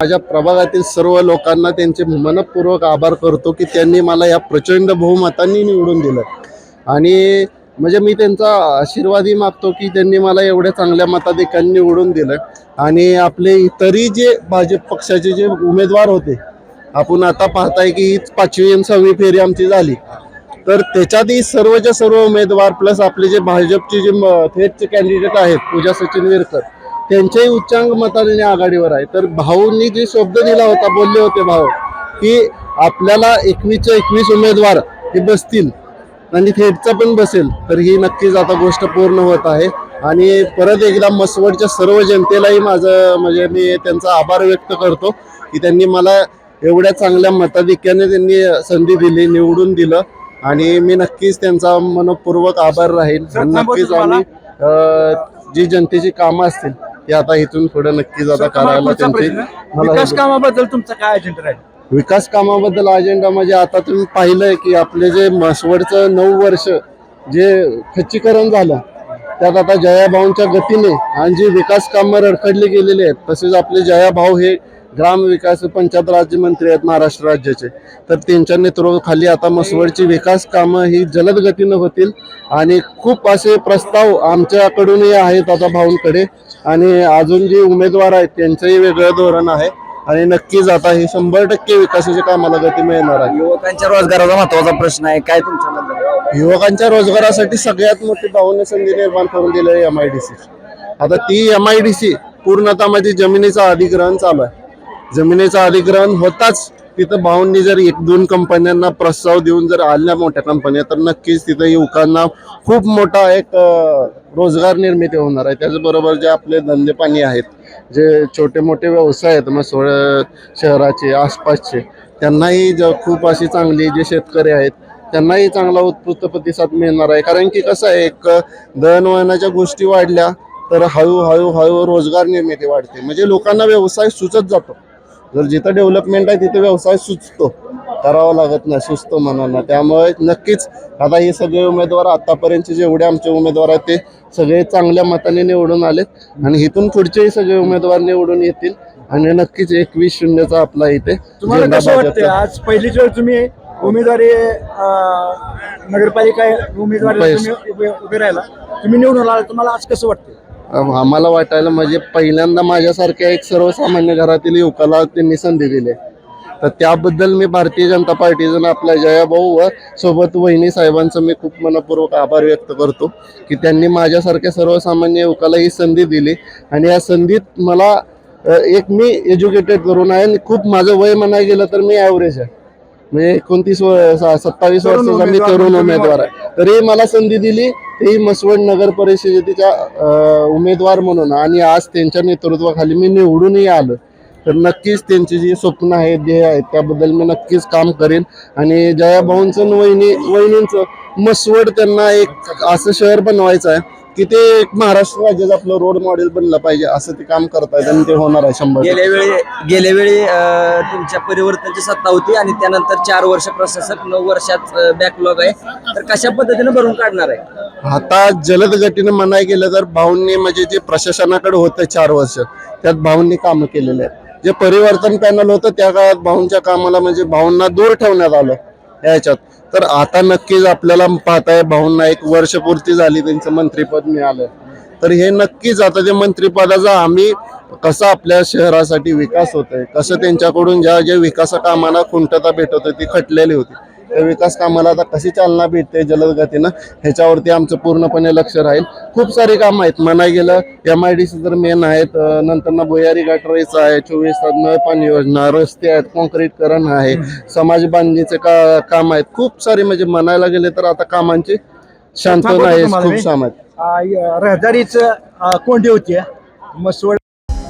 माझ्या प्रभागातील सर्व लोकांना त्यांचे मनपूर्वक आभार करतो की त्यांनी मला या प्रचंड बहुमतांनी निवडून दिलं. आणि म्हणजे मी त्यांचा आशीर्वादही मागतो की त्यांनी मला एवढ्या चांगल्या मताधिकांनी निवडून दिलं. आणि आपले इतरही जे भाजप पक्षाचे जे उमेदवार होते आपण आता पाहताय की हीच पाचवी आणि सहावी फेरी आमची झाली. तर त्याच्यातही सर्वच्या सर्व उमेदवार प्लस आपले जे भाजपचे जे थेटचे कॅन्डिडेट आहेत पूजा सचिन विरकर त्यांच्याही उच्चांक मताने आघाडीवर आहे. तर भाऊंनी जे शब्द दिला होता बोलले होते भाऊ की आपल्याला एकवीसच्या एकवीस उमेदवार हे बसतील आणि थेटचा पण बसेल तर ही नक्कीच आता गोष्ट पूर्ण होत आहे. आणि परत एकदा मसवडच्या सर्व जनतेलाही माझं म्हणजे मी त्यांचा आभार व्यक्त करतो की त्यांनी मला एवढ्या चांगल्या मताधिक्याने त्यांनी संधी दिली निवडून दिलं. आणि मी नक्कीच त्यांचा मनपूर्वक आभार राहील. नक्कीच आम्ही जी जनतेची कामं असतील ती आता इथून पुढे नक्कीच आता करायला त्यांची विकास कामाबद्दल तुमचा काय अजेंडा राहील? विकास कामाबद्दल अजेंडा म्हणजे आता तुम्ही पाहिलंय की आपले जे म्हसवडचं नऊ वर्ष जे खच्चीकरण झालं त्यात आता जयाभाऊंच्या गतीने आणि जी विकास कामं रडखडली गेलेली आहेत तसेच आपले जयाभाऊ हे ग्राम विकास पंचायत राज्यमंत्री आहेत महाराष्ट्र राज्याचे. तर त्यांच्या नेतृत्वाखाली आता मसवडची विकास कामं ही जलद गतीनं होतील आणि खूप असे प्रस्ताव आमच्याकडूनही आहेत आता भाऊंकडे. आणि अजून जे उमेदवार आहेत त्यांचंही वेगळं धोरण आहे. आणि नक्कीच आता हे शंभर टक्के विकासाच्या कामाला गती मिळणार आहे. युवकांच्या रोजगाराचा महत्त्वाचा प्रश्न आहे. काय तुमच्या युवकांच्या रोजगारासाठी सगळ्यात मोठी भावने संधी निर्माण करून दिली आहे एम आय डी सी आता ती एम आय डी सी पूर्णतः म्हणजे जमिनीचं अधिग्रहण चालू आहे. जमिनीचं अधिग्रहण होताच तिथं भाऊंनी जर एक दोन कंपन्यांना प्रस्ताव देऊन जर आल्या मोठ्या कंपन्या तर नक्कीच तिथं युवकांना खूप मोठा एक रोजगार निर्मिती होणार आहे. त्याचबरोबर जे आपले धंदे पाणी आहेत जे छोटे मोठे व्यवसाय आहेत मग सोळ शहराचे आसपासचे त्यांनाही ज खूप अशी चांगली जे शेतकरी आहेत त्यांनाही चांगला उत्कृष्ट प्रतिसाद मिळणार आहे. कारण की कसं आहे एक दळणवळणाच्या गोष्टी वाढल्या तर हळूहळू हळू रोजगार निर्मिती वाढते. म्हणजे लोकांना व्यवसाय सुचत जातो. जर जिथं डेव्हलपमेंट आहे तिथे व्यवसाय सुचतो करावा लागत नाही सुचतो मनांना त्यामुळे नक्कीच आता हे सगळे उमेदवार आतापर्यंतचे जेवढे आमचे उमेदवार आहेत ते सगळे चांगल्या मताने निवडून आलेत आणि इथून पुढचेही सगळे उमेदवार निवडून येतील आणि नक्कीच एकवीस शून्यचा आपला इथे तुम्हाला कसं वाटतं. आज पहिलीच वेळ तुम्ही उमेदवारी नगरपालिका उमेदवारी उभे राहिला. तुम्ही निवडून आला तुम्हाला आज कसं वाटतं आम्हाला वाटायला म्हणजे पहिल्यांदा माझ्यासारख्या एक सर्वसामान्य घरातील युवकाला त्यांनी संधी दिली. तर त्याबद्दल मी भारतीय जनता पार्टीजून आपल्या जयाभाऊ व सोबत वहिनी साहेबांचं मी खूप मनपूर्वक आभार व्यक्त करतो की त्यांनी माझ्यासारख्या सर्वसामान्य युवकाला ही संधी दिली. आणि या संधीत मला एक मी एज्युकेटेड करून आहे आणि खूप माझं वय म्हणायला गेलं तर मी ॲव्हरेज आहे. म्हणजे एकोणतीस सत्तावीस वर्षाचा मी उमेदवार तरुण उमेदवार आहे. तरी मला संधी दिली ती मसवड नगर परिषदेच्या उमेदवार म्हणून. आणि आज त्यांच्या नेतृत्वाखाली मी निवडूनही आलो. तर नक्कीच त्यांची जी स्वप्न आहेत ध्येय आहेत त्याबद्दल मी नक्कीच काम करेन. आणि जयाभाऊंचं आणि वहिनी वहिनींचं मसवड त्यांना एक असं शहर बनवायचं आहे. की ते एक महाराष्ट्र राज्याचं आपलं रोड मॉडेल बनलं पाहिजे असं ते काम करतायत आणि ते होणार आहे शंभर. गेल्या वेळी गेल्या वेळी अं, तुमच्या परिवर्तनची सत्ता होती आणि त्यानंतर चार वर्ष प्रशासक नऊ वर्षात बॅकलॉग आहे. तर कशा पद्धतीने भरून काढणार आहे? आता जलद गतीने म्हणाय गेलं तर भाऊंनी म्हणजे जे प्रशासनाकडे होतं चार वर्ष त्यात भाऊंनी कामं केलेले आहेत. जे परिवर्तन पॅनल होतं त्या काळात भाऊंच्या कामाला म्हणजे भाऊंना दूर ठेवण्यात आलं. याच्यात. तर आता नक्कीच आपल्याला पाहताय भाऊंना एक वर्षपूर्ती झाली त्यांचं मंत्रीपद मिळालं. तर हे नक्कीच आता ते मंत्रिपदाचा आम्ही कसा आपल्या शहरासाठी विकास होतोय कसं त्यांच्याकडून ज्या ज्या विकास कामांना खुंटता भेटत होती ती खटलेली होती. त्या विकास कामाला आता कशी चालना भेटते जलद गतीनं ह्याच्यावरती आमचं पूर्णपणे लक्ष राहील. खूप सारी कामं आहेत. म्हणाय गेलं एम आय डी सी तर मेन आहेत नंतर ना भुयारी गटराईचं आहे चोवीस तास नळ पाणी योजना रस्ते आहेत कॉन्क्रीटकरण आहे समाज बांधणीचे का काम आहेत. खूप सारे म्हणजे म्हणायला गेले तर आता कामांची शांतता आहे खूप मी. साम आहेत. अं, य- रहदारीच कोंडी होती. मसवड